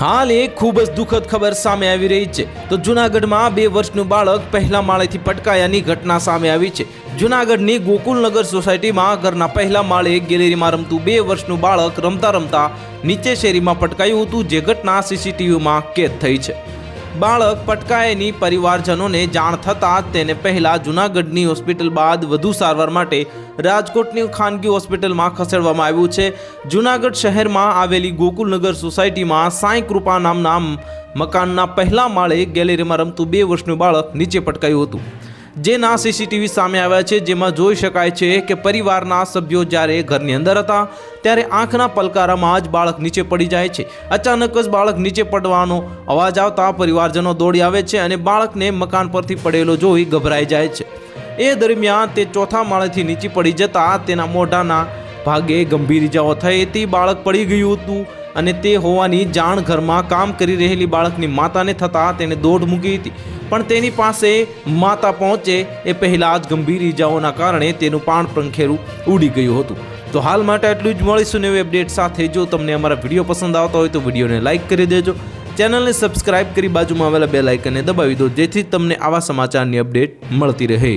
હાલ એક ખૂબ જ દુઃખદ ખબર સામે આવી રહી છે. તો જુનાગઢમાં બે વર્ષનું બાળક પહેલા માળેથી પટકાયાની ઘટના સામે આવી છે. જુનાગઢની ગોકુલનગર સોસાયટીમાં ઘરના પહેલા માળે ગેલેરીમાં રમતું બે વર્ષનું બાળક રમતા રમતા નીચે શેરીમાં પટકાયું હતું, જે ઘટના સીસીટીવીમાં કેદ થઈ છે. બાળક પટકાયેની પરિવારજનોને જાણ થતાં તેને પહેલા જુનાગઢની હોસ્પિટલ બાદ વધુ સારવાર માટે રાજકોટની ખાનગી હોસ્પિટલમાં ખસેડવામાં આવ્યું છે. જુનાગઢ શહેરમાં આવેલી ગોકુલનગર સોસાયટીમાં સાંઈ કૃપા નામના મકાનના પહેલા માળે ગેલેરીમાં રમતું બે વર્ષનું બાળક નીચે પટકાયું હતું. જેના સીસીટીવી સામે આવ્યા છે, જેમાં જોઈ શકાય છે કે પરિવારના સભ્યો જ્યારે ઘરની અંદર હતા, ત્યારે આંખના પલકારામાં જ બાળક નીચે પડી જાય છે. અચાનક જ બાળક નીચે પડવાનો અવાજ આવતા પરિવારજનો દોડી આવે છે અને બાળકને મકાન પરથી પડેલો જોઈ ગભરાઈ જાય છે. એ દરમિયાન તે ચોથા માળેથી નીચે પડી જતા તેના મોઢાના ભાગે ગંભીર ઇજાઓ થઈ. હતી બાળક પડી ગયું હતું. અને તે હોવાની જાણ ઘરમાં કામ કરી રહેલી બાળકની માતાને થતાં તેને દોડ મૂકી હતી. પણ તેની પાસે માતા પહોંચે એ પહેલાં જ ગંભીર ઇજાઓના કારણે તેનું પાણ પંખેરું ઉડી ગયું હતું. તો હાલ માટે આટલું જ મળીશું નવી અપડેટ સાથે. જો તમને અમારા વીડિયો પસંદ આવતા હોય તો વિડીયોને લાઇક કરી દેજો. ચેનલને સબસ્ક્રાઇબ કરી બાજુમાં આવેલા બે લાઇકને દબાવી દો, જેથી તમને આવા સમાચારની અપડેટ મળતી રહે.